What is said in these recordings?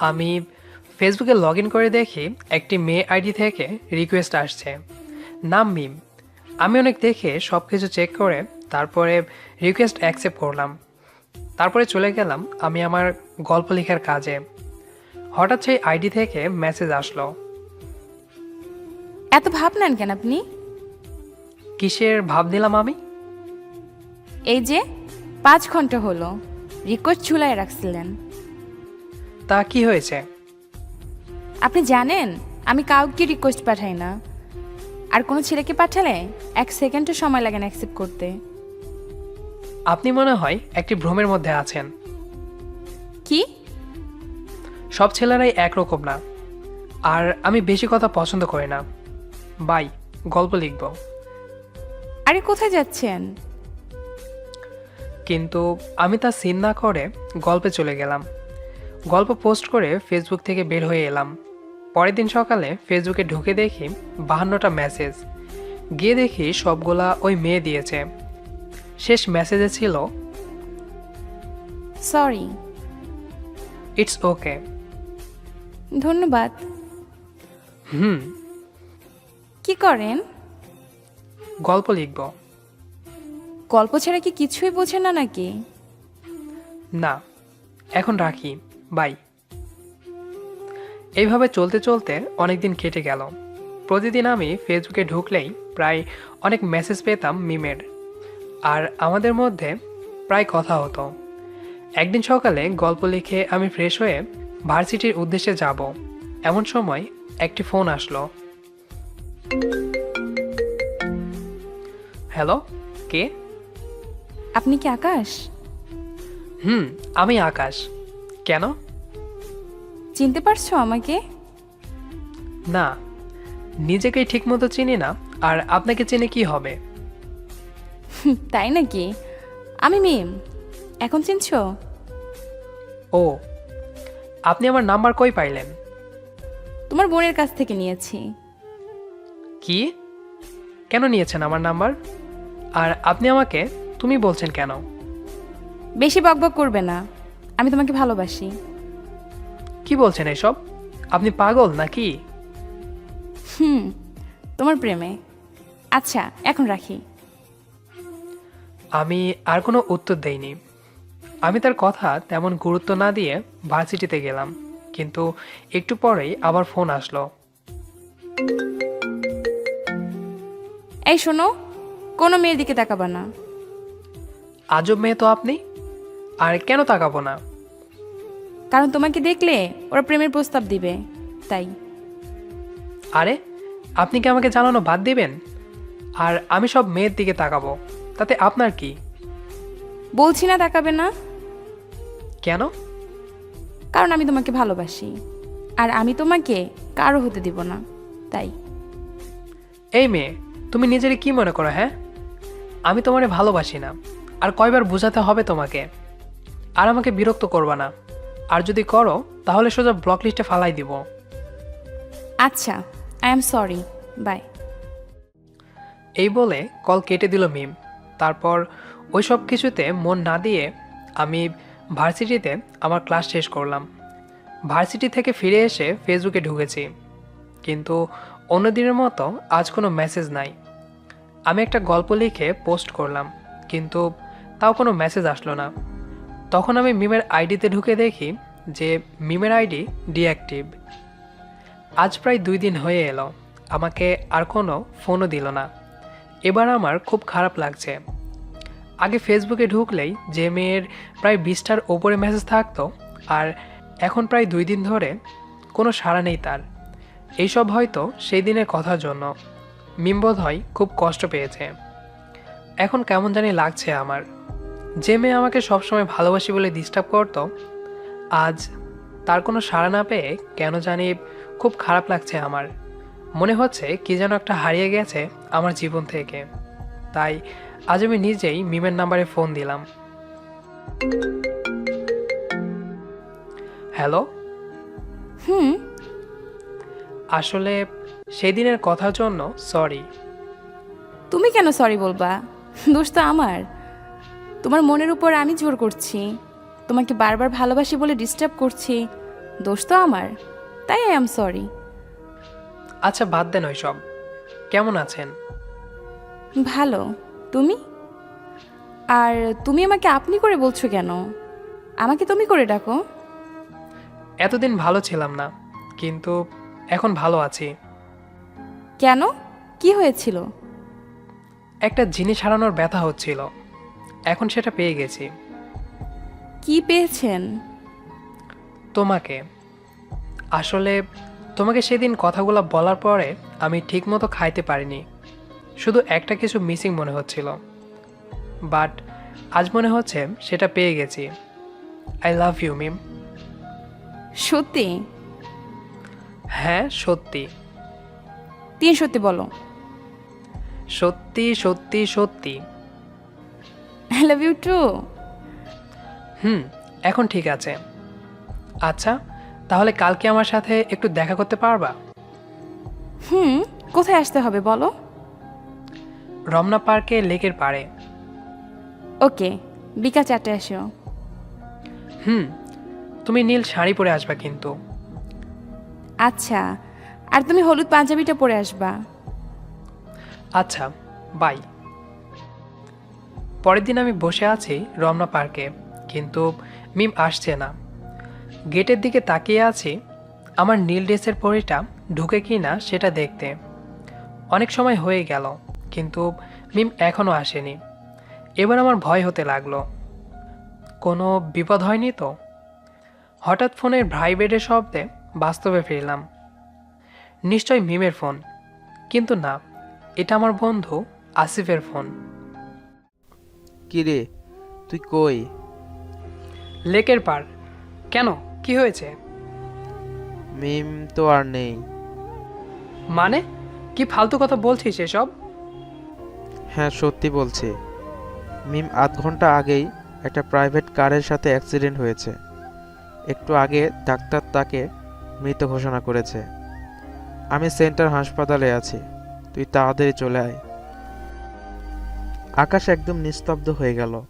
আমি ফেসবুকে log in করে দেখি একটি মেয়ে আইডি থেকে রিকোয়েস্ট আসছে। নাম মিম। আমি অনেক দেখে সব কিছু চেক করে তারপরে রিকোয়েস্ট অ্যাকসেপ্ট করলাম। তারপরে চলে গেলাম আমি আমার গল্প লেখার কাজে। হঠাৎ সেই আইডি থেকে মেসেজ আসলো। এত ভাব নেন কেন আপনি? কিসের ভাব দিলাম আমি? এই যে পাঁচ ঘণ্টা হলো। রিকোয়েস্ট ঝুলাই রাখছিলেন। তা কি হয়েছে? আপনি জানেন আমি কাউকে রিকোয়েস্ট পাঠাই না। আর কোনো ছেলেকে পাঠালে এক সেকেন্ডও সময় লাগে না অ্যাকসেপ্ট করতে। আপনি মনে হয় একটি ভ্রমের মধ্যে আছেন। কি? সব ছেলেরাই একরকম না। আর আমি বেশি কথা পছন্দ করি না। বাই গল্প লিখব। আরে কোথায় যাচ্ছেন? কিন্তু আমি তা সিন না করে গল্পে চলে গেলাম। গল্প পোস্ট করে ফেসবুক থেকে বের হয়ে এলাম। পরের দিন সকালে ফেসবুকে ঢুকে দেখি বাহান্নটা মেসেজ গিয়ে দেখি সবগুলা ওই মেয়ে দিয়েছে। শেষ মেসেজে ছিল সরি ইটস ওকে ধন্যবাদ। হুম। কি করেন? গল্প লিখব। গল্প ছাড়া কি কিছুই বোঝেন না নাকি? না এখন রাখি। বাই। এইভাবে চলতে চলতে অনেক দিন কেটে গেল। প্রতিদিন আমি ফেসবুকে ঢুকলেই প্রায় অনেক মেসেজ পেতাম মিমের। আর আমাদের মধ্যে প্রায় কথা হতো। একদিন সকালে গল্প লিখে আমি ফ্রেশ হয়ে ভার্সিটির উদ্দেশ্যে যাব। এমন সময় একটি ফোন আসলো। হ্যালো কে? আপনি কি আকাশ? হুম আমি আকাশ। কেন? চিনতে পারছ আমাকে? না নিজেকেই ঠিকমতো চিনি না আর আপনাকে চিনে কি হবে? তাই নাকি? আমি মিম এখন চিনছো? ও আপনি আমার নাম্বার কই পাইলেন? তোমার বোনের কাছ থেকে নিয়েছি। কি? কেন নিয়েছেন আমার নাম্বার? আর আপনি আমাকে তুমি বলছেন কেন? বেশি বকবক করবে না। আমি তোমাকে ভালোবাসি। কি বলছেন এসব? আপনি পাগল নাকি? হুম তোমার প্রেমে। আচ্ছা এখন রাখি। আমি আর কোনো উত্তর দেইনি। আমি তার কথা তেমন গুরুত্ব না দিয়ে ভার্সিটিতে গেলাম কিন্তু একটু পরেই আবার ফোন আসলো। এই শোনো কোনো মেয়ের দিকে তাকাবা না। আজব মেয়ে তো আপনি আর কেন তাকাবো না? কারণ তোমাকে দেখলে ওরা প্রেমের প্রস্তাব দিবে তাই। আরে আপনি কি আমাকে জানানো বাদ দিবেন? আর আমি সব মেয়ের দিকে তাকাবো তাতে আপনার কি? বলছি না তাকাবে না। কেন? কারণ আমি তোমাকে ভালোবাসি আর আমি তোমাকে কারও হতে দিব না তাই। এই মেয়ে তুমি নিজের কি মনে করো হ্যাঁ? আমি তোমারে ভালোবাসি না আর কয়বার বোঝাতে হবে তোমাকে। আর আমাকে বিরক্ত করবা না। আর যদি করো তাহলে সোজা ব্লক লিস্টে ফালাই দিব। আচ্ছা আই এম সরি বাই এই বলে কল কেটে দিল মিম। তারপর ওই সব কিছুতে মন না দিয়ে আমি ভার্সিটিতে আমার ক্লাস শেষ করলাম। ভার্সিটি থেকে ফিরে এসে ফেসবুকে ঢুকেছি। কিন্তু অন্য দিনের মতো আজ কোনো মেসেজ নাই। আমি একটা গল্প লিখে পোস্ট করলাম কিন্তু তাও কোনো মেসেজ আসলো না। তখন আমি মিমের আইডিতে ঢুকে দেখি যে মিমের আইডি ডিঅ্যাক্টিভ। আজ প্রায় দুই দিন হয়ে এলো। আমাকে আর কোনো ফোনও দিল না। এবার আমার খুব খারাপ লাগছে। আগে ফেসবুকে ঢুকলেই যে মেয়ের প্রায় বিশটার ওপরে মেসেজ থাকতো আর এখন প্রায় দুই দিন ধরে কোনো সাড়া নেই তার। এইসব হয়তো সেই দিনের কথার জন্য। মিমবোধ হয় খুব কষ্ট পেয়েছে। এখন কেমন জানি লাগছে আমার। যে মেয়ে আমাকে সবসময় ভালোবাসি বলে ডিস্টার্ব করতো আজ তার কোনো সাড়া না পেয়ে কেন জানি খুব খারাপ লাগছে আমার। মনে হচ্ছে কি যেন একটা হারিয়ে গেছে আমার জীবন থেকে। তাই আজ আমি নিজেই মিমের নাম্বারে ফোন দিলাম। হ্যালো হুম। আসলে সেই দিনের কথার জন্য সরি তুমি কেন সরি বলবা? দোষ তো আমার। তোমার মনের উপর আমি জোর করছি। তোমাকে বারবার ভালোবাসি বলে ডিস্টার্ব করছি। দোষ তো আমার। তাই আই এম সরি আচ্ছা বাদ দেন ওইসব। কেমন আছেন? ভালো। তুমি? আর তুমি আমাকে আপনি করে বলছো কেন? আমাকে তুমি করে ডাকো। এতদিন ভালো ছিলাম না কিন্তু এখন ভালো আছি। কেন? কি হয়েছিল? একটা জিনিস হারানোর ব্যথা হচ্ছিল। এখন সেটা পেয়ে গেছি। কি পেয়েছেন? তোমাকে। আসলে তোমাকে সেদিন কথাগুলো বলার পরে আমি ঠিকমতো খাইতে পারিনি। শুধু একটা কিছু মিসিং মনে হচ্ছিল। বাট আজ মনে হচ্ছে সেটা পেয়ে গেছি। আই লাভ ইউ মিম সত্যি? হ্যাঁ সত্যি। তিন সত্যি বলো। সত্যি সত্যি সত্যি। আই লাভ ইউ টু হুম এখন ঠিক আছে। আচ্ছা তাহলে কালকে আমার সাথে একটু দেখা করতে পারবা? হুম কোথায় আসতে হবে বলো? রমনা পার্কে লেকের পাড়ে। ওকে বিকাল চারটে আসো হুম তুমি নীল শাড়ি পরে আসবা কিন্তু। আচ্ছা আর তুমি হলুদ পাঞ্জাবিটা পরে আসবা। আচ্ছা বাই। পরের দিন আমি বসে আছি রমনা পার্কে, কিন্তু মিম আসছে না। গেটের দিকে তাকিয়ে আছি, আমার নীল ড্রেসের পরিটা ঢুকে কি না সেটা দেখতে। অনেক সময় হয়ে গেল, কিন্তু মিম এখনও আসেনি। এবার আমার ভয় হতে লাগল। কোনো বিপদ হয়নি তো? হঠাৎ ফোনের ভাইব্রেটের শব্দে বাস্তবে ফিরলাম। নিশ্চয় মিমের ফোন, কিন্তু না, এটা আমার বন্ধু আসিফের ফোন। কিরে তুই কই? লেকের পার কেন? কি হয়েছে? মিম তো আর নেই। মানে? কি ফালতু কথা বলছিস এসব? হ্যাঁ সত্যি বলছি। মিম আধ ঘণ্টা আগেই একটা প্রাইভেট কারের সাথে অ্যাক্সিডেন্ট হয়েছে। একটু আগে ডাক্তার তাকে মৃত ঘোষণা করেছে। আমি সেন্টার হাসপাতালে আছি। তুই তাড়াতাড়ি চলে আয়। আকাশ একদম নিস্তব্ধ হয়ে গেল।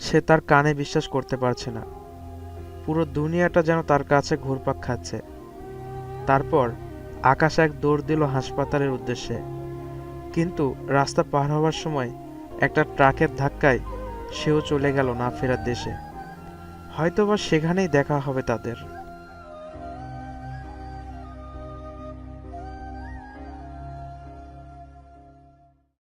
সে তার কানে বিশ্বাস করতে পারছে না। পুরো দুনিয়াটা যেন তার কাছে ঘুরপাক খাচ্ছে। তারপর আকাশ এক দৌড় দিল হাসপাতালের উদ্দেশ্যে। কিন্তু রাস্তা পার হওয়ার সময় একটা ট্রাকের ধাক্কায় সেও চলে গেল না ফেরার দেশে। হয়তোবা সেখানেই দেখা হবে তাদের।